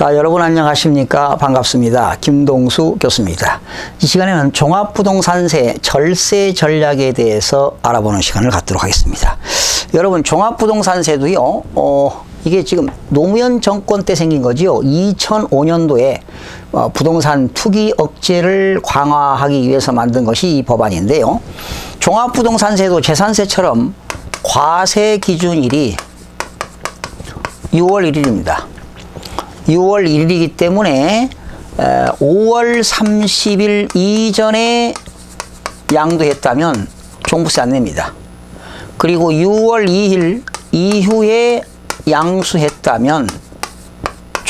자, 여러분 안녕하십니까? 반갑습니다. 김동수 교수입니다. 이 시간에는 종합부동산세 절세 전략에 대해서 알아보는 시간을 갖도록 하겠습니다. 여러분, 종합부동산세도요, 어, 이게 지금 노무현 정권 때 생긴 거지요. 2005년도에 어, 부동산 투기 억제를 강화하기 위해서 만든 것이 이 법안인데요. 종합부동산세도 재산세처럼 과세 기준일이 6월 1일입니다. 6월 1일이기 때문에 5월 30일 이전에 양도했다면 종부세 안 냅니다. 그리고 6월 2일 이후에 양수했다면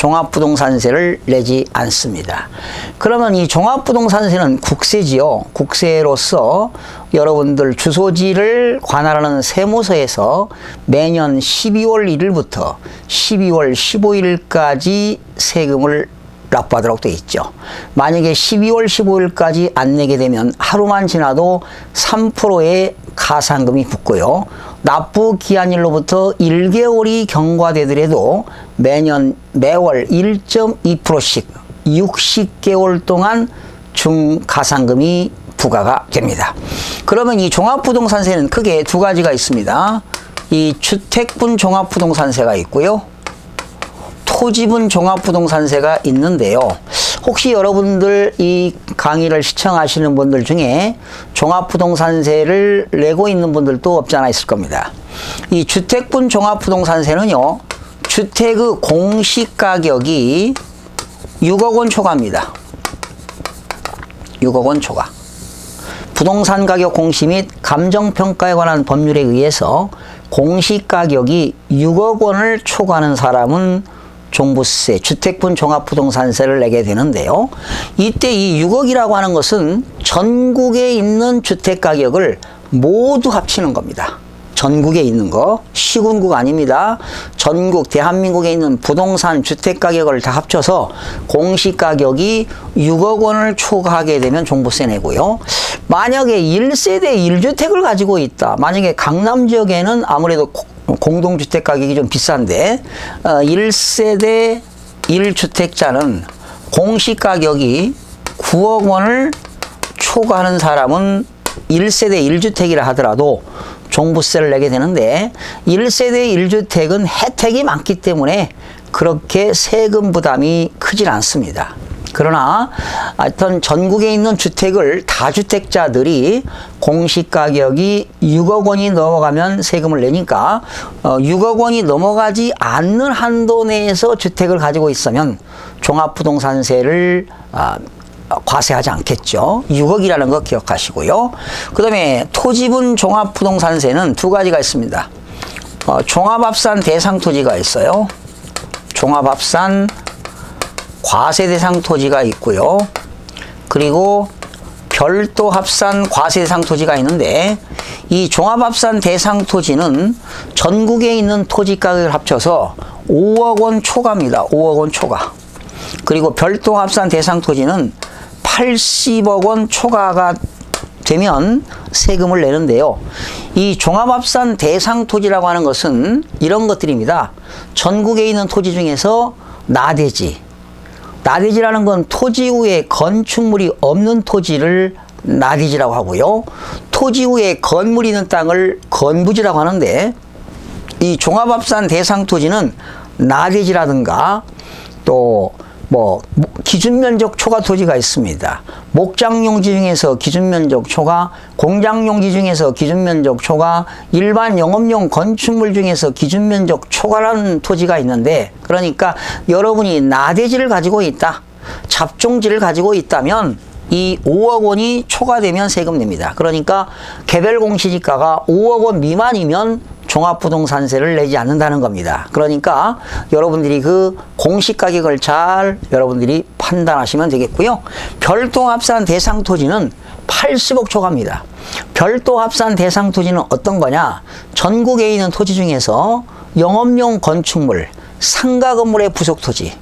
종합부동산세를 내지 않습니다. 그러면 이 종합부동산세는 국세지요. 국세로서 여러분들 주소지를 관할하는 세무서에서 매년 12월 1일부터 12월 15일까지 세금을 납부하도록 되어 있죠. 만약에 12월 15일까지 안 내게 되면 하루만 지나도 3%의 가산금이 붙고요. 납부 기한일로부터 1개월이 경과되더라도 매년 매월 1.2%씩 60개월 동안 중가산금이 부과가 됩니다. 그러면 이 종합부동산세는 크게 두 가지가 있습니다. 이 주택분 종합부동산세가 있고요. 토지분 종합부동산세가 있는데요. 혹시 여러분들 이 강의를 시청하시는 분들 중에 종합부동산세를 내고 있는 분들도 없지 않아 있을 겁니다. 이 주택분 종합부동산세는요, 주택의 공시가격이 6억 원 초과입니다. 6억 원 초과. 부동산 가격 공시 및 감정평가에 관한 법률에 의해서 공시가격이 6억 원을 초과하는 사람은 종부세, 주택분 종합부동산세를 내게 되는데요. 이때 이 6억이라고 하는 것은 전국에 있는 주택 가격을 모두 합치는 겁니다. 전국에 있는 거 시군국 아닙니다. 전국 대한민국에 있는 부동산 주택 가격을 다 합쳐서 공시 가격이 6억 원을 초과하게 되면 종부세 내고요. 만약에 1세대 1주택을 가지고 있다. 만약에 강남 지역에는 아무래도 공동주택 가격이 좀 비싼데 어, 1세대 1주택자는 공시 가격이 9억 원을 초과하는 사람은 1세대 1주택이라 하더라도 종부세를 내게 되는데 1세대 1주택은 혜택이 많기 때문에 그렇게 세금 부담이 크질 않습니다. 그러나 하여튼 전국에 있는 주택을 다주택자들이 공시가격이 6억 원이 넘어가면 세금을 내니까 6억 어, 원이 넘어가지 않는 한도 내에서 주택을 가지고 있으면 종합부동산세를 아, 과세하지 않겠죠. 6억이라는 거 기억하시고요. 그 다음에 토지분 종합부동산세는 두 가지가 있습니다. 어, 종합합산 대상 토지가 있어요. 종합합산 과세 대상 토지가 있고요. 그리고 별도 합산 과세 대상 토지가 있는데 이 종합 합산 대상 토지는 전국에 있는 토지 가격을 합쳐서 5억 원 초과입니다. 5억 원 초과. 그리고 별도 합산 대상 토지는 80억 원 초과가 되면 세금을 내는데요. 이 종합합산 대상 토지라고 하는 것은 이런 것들입니다. 전국에 있는 토지 중에서 나대지. 나대지라는 건 토지 위에 건축물이 없는 토지를 나대지라고 하고요. 토지 위에 건물이 있는 땅을 건부지라고 하는데 이 종합합산 대상 토지는 나대지라든가 또 뭐 기준 면적 초과 토지가 있습니다. 목장 용지 중에서 기준 면적 초과, 공장 용지 중에서 기준 면적 초과, 일반 영업용 건축물 중에서 기준 면적 초과라는 토지가 있는데 그러니까 여러분이 나대지를 가지고 있다. 잡종지를 가지고 있다면 이 5억 원이 초과되면 세금 냅니다. 그러니까 개별 공시지가가 5억 원 미만이면 종합부동산세를 내지 않는다는 겁니다. 그러니까 여러분들이 그 공시 가격을 잘 여러분들이 판단하시면 되겠고요. 별도 합산 대상 토지는 80억 초과입니다. 별도 합산 대상 토지는 어떤 거냐? 전국에 있는 토지 중에서 영업용 건축물, 상가 건물의 부속 토지,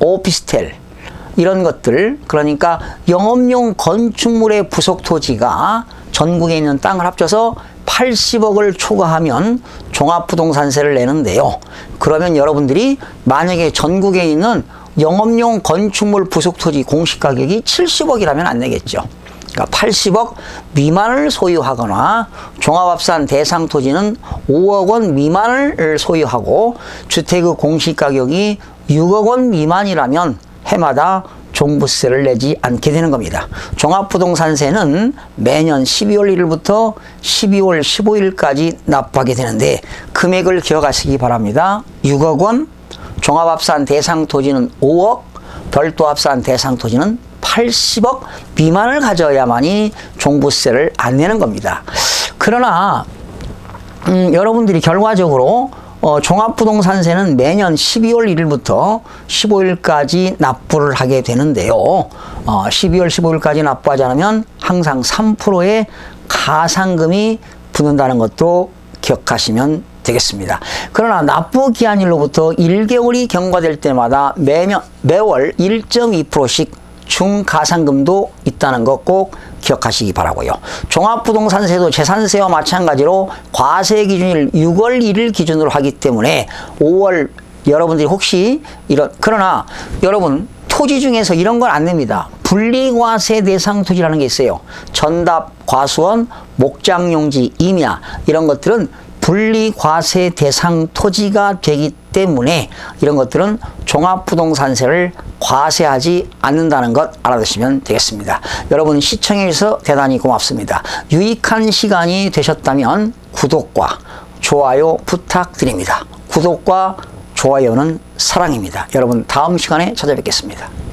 오피스텔, 이런 것들 그러니까 영업용 건축물의 부속 토지가 전국에 있는 땅을 합쳐서 80억을 초과하면 종합부동산세를 내는데요. 그러면 여러분들이 만약에 전국에 있는 영업용 건축물 부속토지 공시가격이 70억이라면 안 내겠죠. 그러니까 80억 미만을 소유하거나 종합합산 대상 토지는 5억 원 미만을 소유하고 주택의 공시가격이 6억 원 미만이라면 해마다 종부세를 내지 않게 되는 겁니다. 종합부동산세는 매년 12월 1일부터 12월 15일까지 납부하게 되는데 금액을 기억하시기 바랍니다. 6억 원, 종합합산 대상 토지는 5억, 별도 합산 대상 토지는 80억 미만을 가져야만이 종부세를 안 내는 겁니다. 그러나 음, 여러분들이 결과적으로 어, 종합부동산세는 매년 12월 1일부터 15일까지 납부를 하게 되는데요. 어, 12월 15일까지 납부하지 않으면 항상 3%의 가상금이 붙는다는 것도 기억하시면 되겠습니다. 그러나 납부 기한일로부터 1개월이 경과될 때마다 매년 매월 1.2%씩 중가상금도 있다는 것 꼭 기억하시기 바라고요. 종합부동산세도 재산세와 마찬가지로 과세 기준일 6월 1일 기준으로 하기 때문에 5월 여러분들이 혹시 이런 그러나 여러분 토지 중에서 이런 건안 냅니다. 분리과세 대상 토지라는 게 있어요. 전답, 과수원, 목장용지, 임야 이런 것들은 분리과세 대상 토지가 되기 때문에 이런 것들은 종합부동산세를 과세하지 않는다는 것 알아두시면 되겠습니다. 여러분 시청해 주셔서 대단히 고맙습니다. 유익한 시간이 되셨다면 구독과 좋아요 부탁드립니다. 구독과 좋아요는 사랑입니다. 여러분 다음 시간에 찾아뵙겠습니다.